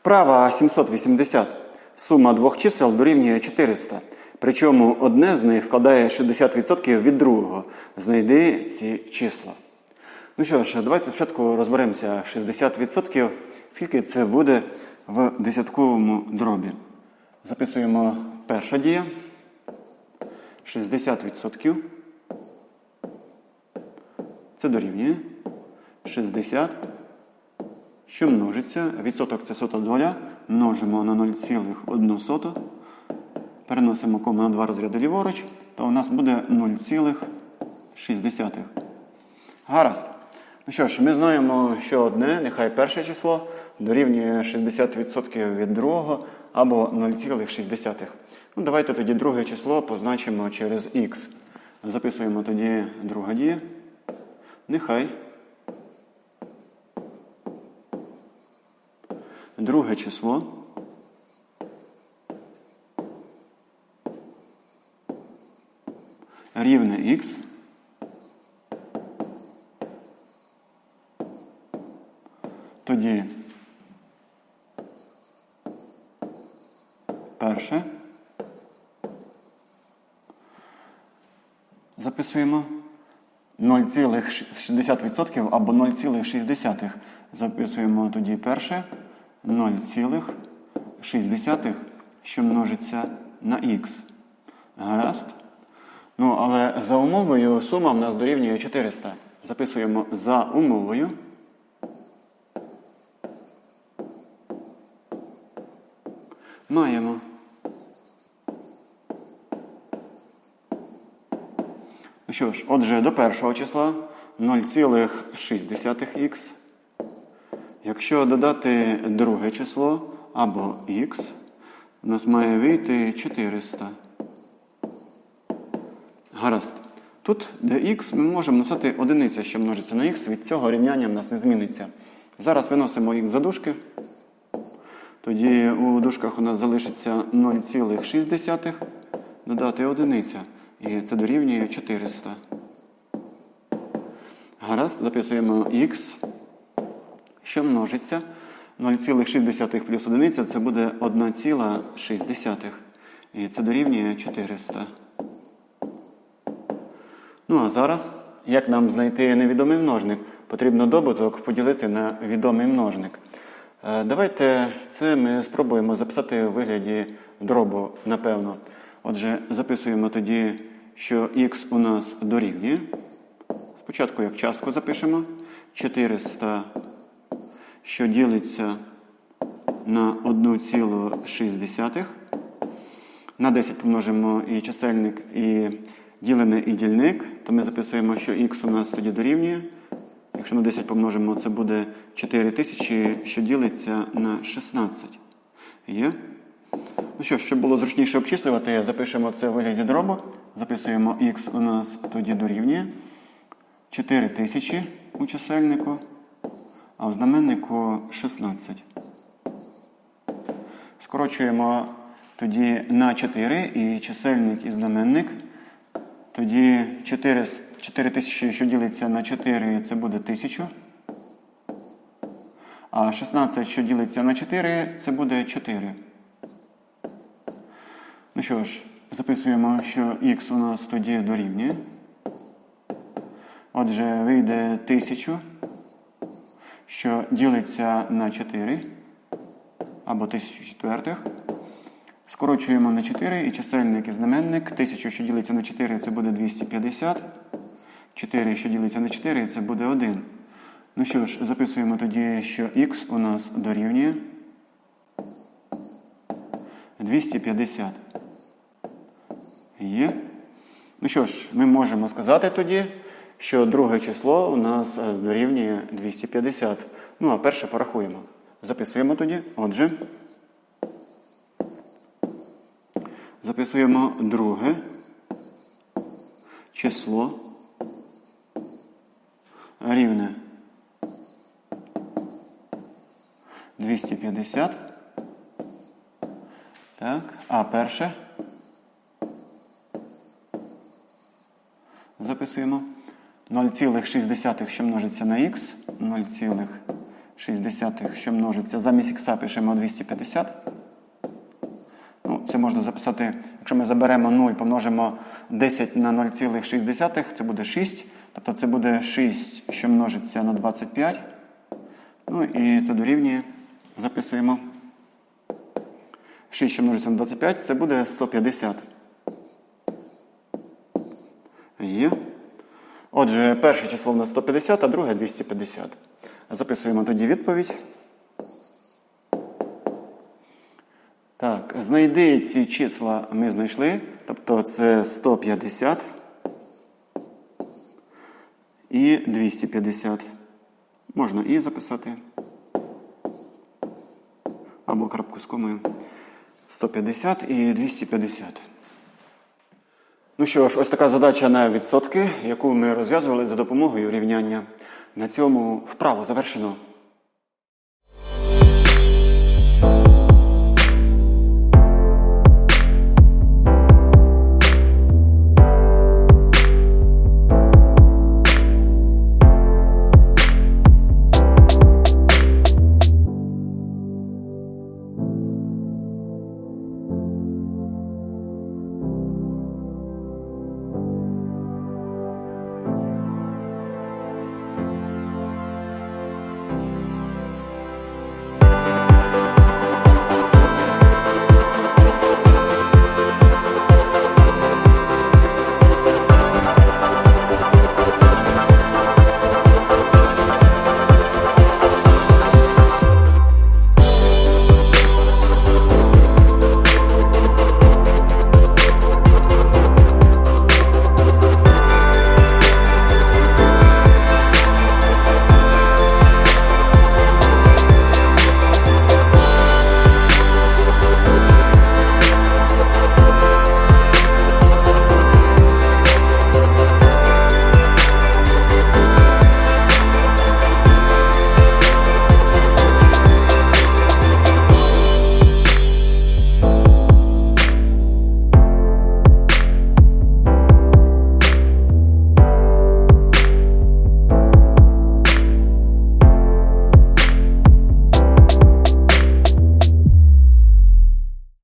Вправа 780. Сума двох чисел дорівнює 400. Причому одне з них складає 60% від другого. Знайди ці числа. Ну що ж, давайте спочатку розберемося 60%, скільки це буде в десятковому дробі. Записуємо перша дія. 60%. Це дорівнює 60, що множиться. Відсоток це сота доля. Множимо на 0,1. Переносимо кому на два розряди ліворуч, то у нас буде 0,6. Гаразд. Ну що ж, ми знаємо, що одне, нехай перше число дорівнює 60% від другого або 0,6. Ну, давайте тоді друге число позначимо через х. Записуємо тоді друга дія. Нехай. Друге число. Рівне х. Тоді перше. Записуємо 0,60% або 0,6. Записуємо тоді перше 0,6, що множиться на х. Гаразд. Ну, але за умовою сума в нас дорівнює 400. Записуємо за умовою. Маємо. Ну що ж, отже, до першого числа 0,6х. Якщо додати друге число або х, у нас має вийти 400. Гаразд. Тут, де х, ми можемо написати одиниця, що множиться на х, від цього рівняння в нас не зміниться. Зараз виносимо х за дужки. Тоді у дужках у нас залишиться 0,6 додати одиниця. І це дорівнює 400. Гаразд, записуємо х, що множиться. 0,6 плюс 1 це буде 1,6. І це дорівнює 400. Ну а зараз, як нам знайти невідомий множник? Потрібно добуток поділити на відомий множник. Е, Давайте це ми спробуємо записати у вигляді дробу, напевно. Отже, записуємо тоді, що х у нас дорівнює. Спочатку як частку запишемо 400, що ділиться на 1,6. На 10 помножимо і чисельник, і ділене, і дільник, то ми записуємо, що х у нас тоді дорівнює. Якщо на 10 помножимо, це буде 4000, що ділиться на 16. Є? Ну що, щоб було зручніше обчислювати, запишемо це в вигляді дробу. Записуємо х у нас тоді дорівнює 4000 у чисельнику, а в знаменнику 16. Скорочуємо тоді на 4 і чисельник і знаменник. Тоді 4, 4000, що ділиться на 4, це буде 1000. А 16, що ділиться на 4, це буде 4. Ну що ж, записуємо, що х у нас тоді дорівнює. Отже, вийде 1000, що ділиться на 4 або 1000 четвертих. Скорочуємо на 4 і чисельник і знаменник. 1000, що ділиться на 4, це буде 250. 4, що ділиться на 4, це буде 1. Ну що ж, записуємо тоді, що х у нас дорівнює 250. Є. Ну що ж, ми можемо сказати тоді, що друге число у нас е, дорівнює 250. Ну, а перше порахуємо. Записуємо тоді. Отже. Записуємо друге число рівне 250. Так, а перше записуємо 0,6, що множиться на х, 0,6 що множиться. Замість х пишемо 250. Ну, це можна записати, якщо ми заберемо 0, помножимо 10 на 0,6, це буде 6. Тобто це буде 6, що множиться на 25. Ну і це дорівнює. Записуємо. 6, що множиться на 25, це буде 150. Є. Отже, перше число в нас 150, а друге 250. Записуємо тоді відповідь. Так, знайди ці числа ми знайшли. Тобто це 150 і 250. Можна і записати. Або крапку з комою. 150 і 250. Ну що ж, ось така задача на відсотки, яку ми розв'язували за допомогою рівняння. На цьому вправо завершено.